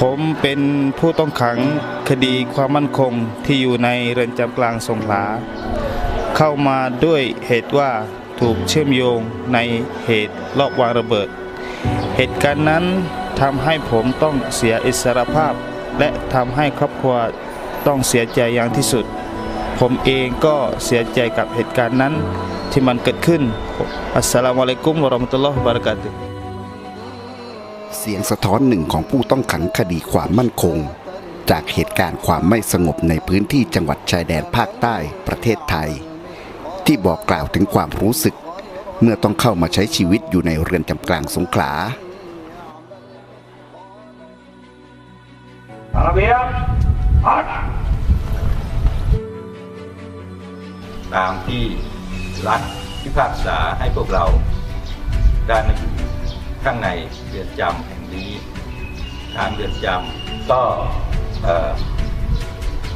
ผมเป็นผู้ต้องขังคดีความมั่นคงที่อยู่ในเรือนจำกลางสงขลา เข้ามาด้วยเหตุว่าถูกเชื่อมโยงในเหตุลอบวางระเบิด เหตุการณ์นั้นทำให้ผมต้องเสียอิสรภาพ และทำให้ครอบครัวต้องเสียใจอย่างที่สุด ผมเองก็เสียใจกับเหตุการณ์นั้นที่มันเกิดขึ้นอัสสลามุอะลัยกุมวะเราะมะตุลลอฮ์บะเราะกาตุฮ์ เสียงสะท้อนหนึ่งของผู้ต้องขังคดีความมั่นคง จากเหตุการณ์ความไม่สงบในพื้นที่จังหวัดชายแดนภาคใต้ประเทศไทย ที่บอกกล่าวถึงความรู้สึก เมื่อต้องเข้ามาใช้ชีวิตอยู่ในเรือนจำกลางสงขลาระเบียบพัดตามที่รัฐพิพากษาให้พวกเราได้มาอยู่ ข้างในเรือนจำแห่งนี้ ทางเรือนจำก็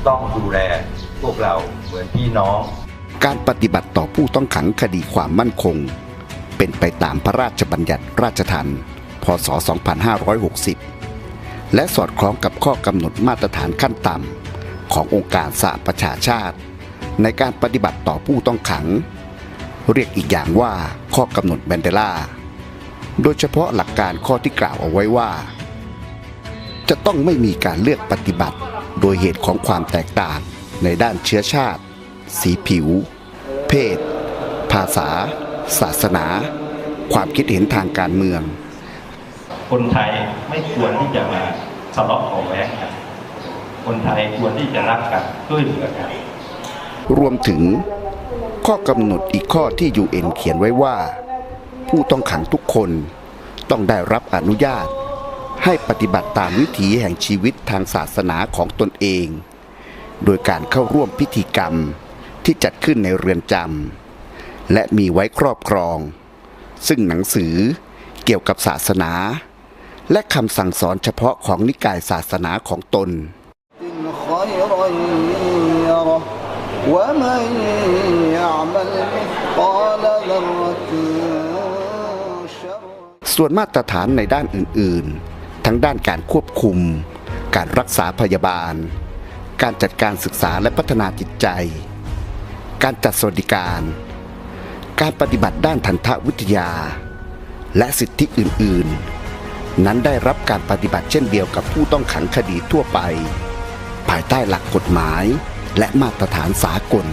ต้องดูแลพวกเราเหมือนพี่น้อง การปฏิบัติต่อผู้ต้องขังคดีความมั่นคง เป็นไปตามพระราชบัญญัติราชทัณฑ์พศ 2560 และสอดคล้องกับข้อกำหนดมาตรฐานขั้นต่ำขององค์การสหประชาชาติ ในการปฏิบัติต่อผู้ต้องขัง เรียกอีกอย่างว่าข้อกำหนดแมนเดล่า โดยเฉพาะหลักการข้อที่กล่าวเอาไว้ว่า จะต้องไม่มีการเลือกปฏิบัติ โดยเหตุของความแตกต่างในด้านเชื้อชาติ สีผิว เพศ ภาษา ศาสนา ความคิดเห็นทางการเมือง คนไทยไม่ควรที่จะมาทะเลาะเบาะแว้งกันคนไทยควรที่จะรักกันช่วยเหลือกันรวมถึงข้อกำหนดอีกข้อที่ UN เขียนไว้ว่า ผู้ต้องขังทุกคนต้องได้รับอนุญาต ให้ปฏิบัติตามวิถีแห่งชีวิตทางศาสนาของตนเอง โดยการเข้าร่วมพิธีกรรมที่จัดขึ้นในเรือนจำและมีไว้ครอบครอง ซึ่งหนังสือเกี่ยวกับศาสนา และคำสั่งสอนเฉพาะของนิกายศาสนาของตน خيرا يره ومن يعمل مثقال ذرة شرا ส่วนมาตรฐานในด้านอื่น ๆ ทั้งด้านการควบคุม การรักษาพยาบาล การจัดการศึกษาและพัฒนาจิตใจ การจัดสวัสดิการ การปฏิบัติด้านทันตวิทยา และสิทธิอื่น ๆ นั้นได้รับการปฏิบัติเช่นเดียวกับผู้ต้องขังคดีทั่วไป ภายใต้หลักกฎหมายและมาตรฐานสากล